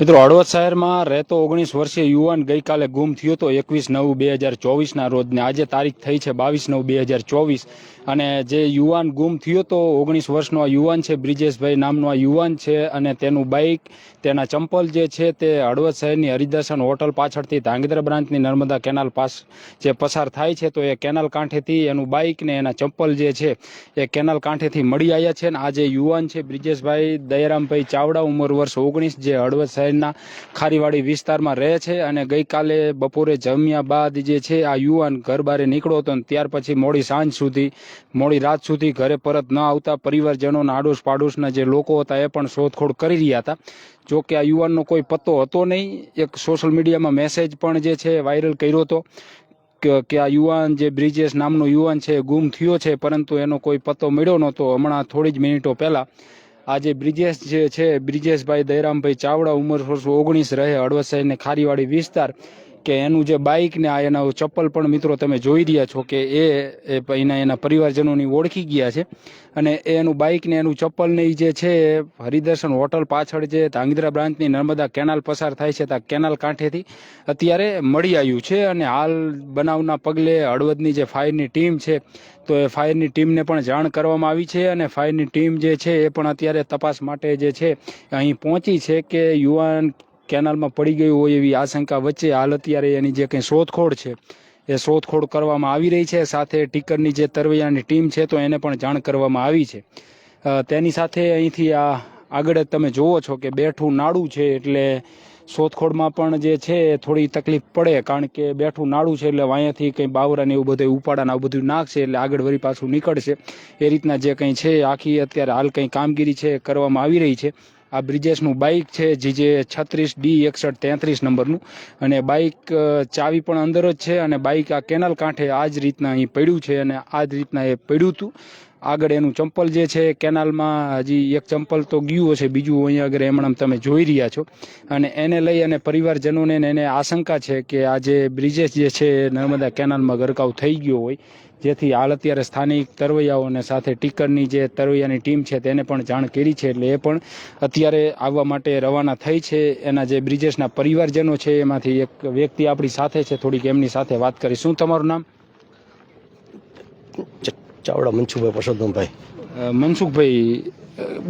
મિત્રો, હળવદ શહેરમાં રહેતો ઓગણીસ વર્ષીય યુવાન ગઈકાલે ગુમ થયો હતો. એકવીસ નવ બે હજાર ચોવીસના રોજને આજે તારીખ થઈ છે બાવીસ નવ બે હજાર ચોવીસ. અને જે યુવાન ગુમ થયો હતો ઓગણીસ વર્ષનો આ યુવાન છે, બ્રિજેશભાઈ નામનો આ યુવાન છે અને તેનું બાઇક તેના ચંપલ જે છે તે હળવદ શહેરની હરિદર્શન હોટલ પાછળથી ધાંગધ્રા બ્રાન્ચની નર્મદા કેનાલ પાસ જે પસાર થાય છે, તો એ કેનાલ કાંઠેથી એનું બાઇક ને એના ચંપલ જે છે એ કેનાલ કાંઠેથી મળી આવ્યા છે. અને આ જે યુવાન છે, બ્રિજેશભાઈ દયારામભાઈ ચાવડા, ઉંમર વર્ષ ઓગણીસ, જે હળવદ શહેરના ખારીવાડી વિસ્તારમાં રહે છે અને ગઈકાલે બપોરે જમ્યા બાદ જે છે, આ યુવાન ઘર બહાર નીકળ્યો હતો અને ત્યાર પછી મોડી સાંજ સુધી, મોડી રાત સુધી ઘરે પરત ન આવતા પરિવારજનોના આડોશ પાડોશના જે લોકો હતા એ પણ શોધખોળ કરી રહ્યા હતા. જો કે આ યુવાનનો કોઈ પત્તો હતો નહીં. એક સોશિયલ મીડિયામાં મેસેજ પણ જે છે, વાયરલ કર્યો હતો કે આ યુવાન જે બ્રિજેશ નામનો યુવાન છે ગુમ થયો છે, પરંતુ એનો કોઈ પત્તો મળ્યો નહોતો. હમણાં થોડી જ મિનિટો પહેલા આજે બ્રિજેશ જે છે, બ્રિજેશભાઈ દયરામભાઈ ચાવડા ઉંમર વર્ષ ઓગણીસ રહે, હળવદ શહેરને ખારીવાડી વિસ્તાર. કે એનું જે બાઇક ને આ એના ચપ્પલ પણ મિત્રો તમે જોઈ રહ્યા છો કે એ એના એના પરિવારજનોની ઓળખી ગયા છે. અને એનું બાઇક ને એનું ચપ્પલ ને જે છે, હરિદર્શન હોટલ પાછળ જે ધાંગધ્રા બ્રાન્ચની નર્મદા કેનાલ પસાર થાય છે, ત્યાં કેનાલ કાંઠેથી અત્યારે મળી આવ્યું છે. અને હાલ બનાવના પગલે હળવદની જે ફાયરની ટીમ છે, તો એ ફાયરની ટીમને પણ જાણ કરવામાં આવી છે. અને ફાયરની ટીમ જે છે, એ પણ અત્યારે તપાસ માટે જે છે, અહીં પહોંચી છે કે યુવાન કેનાલમાં પડી ગયું હોય એવી આશંકા વચ્ચે હાલ અત્યારે એની જે કંઈ શોધખોળ છે, એ શોધખોળ કરવામાં આવી રહી છે. સાથે ટીકરની જે તરવૈયાની ટીમ છે, તો એને પણ જાણ કરવામાં આવી છે. તેની સાથે અહીંથી આ આગળ તમે જુઓ છો કે બેઠું નાડું છે એટલે શોધખોળમાં પણ જે છે થોડી તકલીફ પડે. કારણ કે બેઠું નાડું છે એટલે અહીંયાથી કંઈ બાવરા ને એવું બધું ઉપાડા ને આવું બધું નાખશે એટલે આગળ વળી પાછું નીકળશે. એ રીતના જે કંઈ છે આખી અત્યારે હાલ કંઈ કામગીરી છે કરવામાં આવી રહી છે. આ બ્રિજેશનું બાઇક છે, જે જે છત્રીસ ડી એકસઠ તેત્રીસ નંબરનું. અને બાઇક ચાવી પણ અંદર જ છે અને બાઇક આ કેનાલ કાંઠે આ જ રીતના અહીં પડ્યું છે અને આ જ રીતના એ પડ્યું હતું. આગળ એનું ચંપલ જે છે કેનાલમાં હજી એક ચંપલ તો ગયું હશે, બીજું અહીંયા આગળ હમણાં તમે જોઈ રહ્યા છો. અને એને લઈ અને પરિવારજનોને એને આશંકા છે કે આ જે બ્રિજેશ જે છે નર્મદા કેનાલમાં ગરકાવ થઈ ગયો હોય. જેથી હાલ અત્યારે સ્થાનિક તરવૈયાઓને સાથે ટીકરની જે તરવૈયાની ટીમ છે તેને પણ જાણ કરી છે એટલે એ પણ અત્યારે આવવા માટે રવાના થઈ છે. એના જે બ્રિજેશના પરિવારજનો છે એમાંથી એક વ્યક્તિ આપણી સાથે છે, થોડીક એમની સાથે વાત કરી. શું તમારું નામ? ચાવડા મનસુખભાઈ પરસોત્તમભાઈ મનસુખભાઈ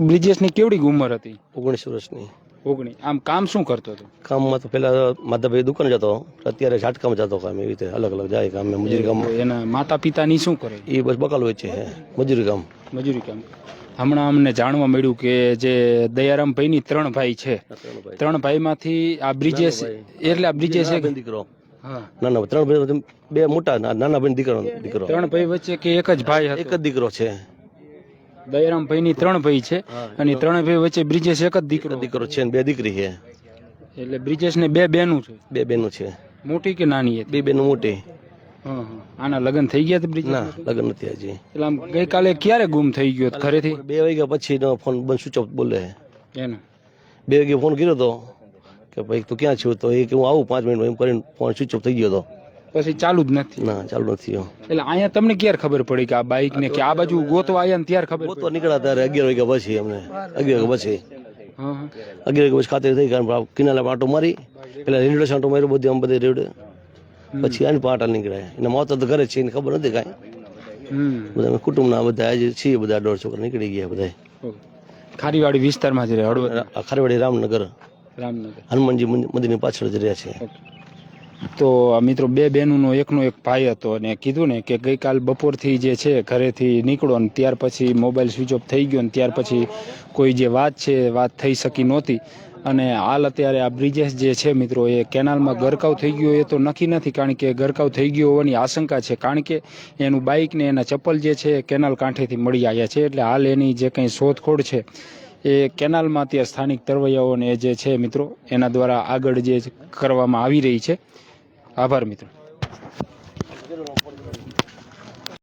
બ્રિજેશની કેવડી ઉંમર હતી? ઓગણીસ વર્ષની. ઓગણી આમ કામ શું કરતો હતો? કામમાં તો પહેલા માધવભાઈ દુકાન જતો. અત્યારે ઝાટકામાં જતો કામ એવી રીતે અલગ અલગ જાય કામ મજૂરી કામ એના માતા પિતાની શું કરે? એ બસ બકાલ હોય છે મજૂરી કામ. મજૂરી કામ. હમણાં અમને જાણવા મળ્યું કે જે દયારામ ભાઈની ત્રણ ભાઈ છે. ત્રણ ભાઈમાંથી આ બ્રિજેશ એટલે આ બ્રિજેશ એક દીકરો. નાના ત્રણ ભાઈ બે મોટા નાના ભાઈ દીકરો દીકરો. ત્રણ ભાઈ વચ્ચે કે એક જ ભાઈ એક જ દીકરો છે. દયારામ ભાઈની ત્રણ ભાઈ છે અને ત્રણ ભાઈ વચ્ચે બ્રિજેશ એક જ દીકરો દીકરો છે ને બે દીકરી છે. એટલે બ્રિજેશને બે બેનું છે? બે બેનું છે. મોટી કે નાની બે બેનો મોટી. આના લગ્ન થઈ ગયા બ્રિજ બ્રિજેશ ના લગ્ન નથી હજી. એટલે આમ ગઈકાલે ક્યારે ગુમ થઈ ગયો ઘરેથી? બે વાગ્યા પછી નો ફોન બંધ સ્વિચ ઓફ બોલે. એને. બે વાગે ફોન કર્યો તો કે ભાઈ તું ક્યાં છું? તો એ કે હું આવું પાંચ મિનિટ એમ કરીને ફોન સ્વિચ ઓફ થઈ ગયો હતો પછી ચાલુ જ નથી. ના ચાલુ નથી એટલે અહીંયા તમને ક્યારે ખબર પડી કે આ બાઇક ને કે આ બાજુ ગોતવા આવ્યા ને ત્યારે ખબર ગોતવા નીકળ્યા ત્યારે અગિયાર વાગ્યા પછી અમને. અગિયાર વાગ્યા પછી. અગિયાર વાગ્યા પછી ખાતરી થઈ કારણ કિનારે આટો મારી. પેલા રેલવે આટો માર્યો બધી આમ બધી રેવડે. પછી આની પાટા નીકળ્યા. એને મોત તો ઘરે છે એને ખબર નથી કાંઈ. બધા કુટુંબના બધા આજે છીએ બધા દોઢ છોકરા નીકળી ગયા બધા ખારીવાડી વિસ્તારમાં જ રહે આ રામનગર. રામનગર. હનુમાનજી મંદિર- મંદિરની પાછળ જ રહ્યા છે. તો આ મિત્રો બે બહેનોનો એકનો એક ભાઈ હતો અને કીધું ને કે ગઈકાલ બપોરથી જે છે ઘરેથી નીકળો ને ત્યાર પછી મોબાઈલ સ્વિચ ઓફ થઈ ગયો ને ત્યાર પછી કોઈ જે વાત છે વાત થઈ શકી નહોતી. અને હાલ અત્યારે આ બ્રિજેશ જે છે મિત્રો એ કેનાલમાં ગરકાવ થઈ ગયો એ તો નક્કી નથી કારણ કે ગરકાવ થઈ ગયો હોવાની આશંકા છે કારણ કે એનું બાઇક ને એના ચપ્પલ જે છે કેનાલ કાંઠેથી મળી આવ્યા છે એટલે હાલ એની જે કંઈ શોધખોળ છે એ કેનાલમાં ત્યાં સ્થાનિક તરવૈયાઓને જે છે મિત્રો, એના દ્વારા આગળ જે કરવામાં આવી રહી છે. આભાર મિત્રો.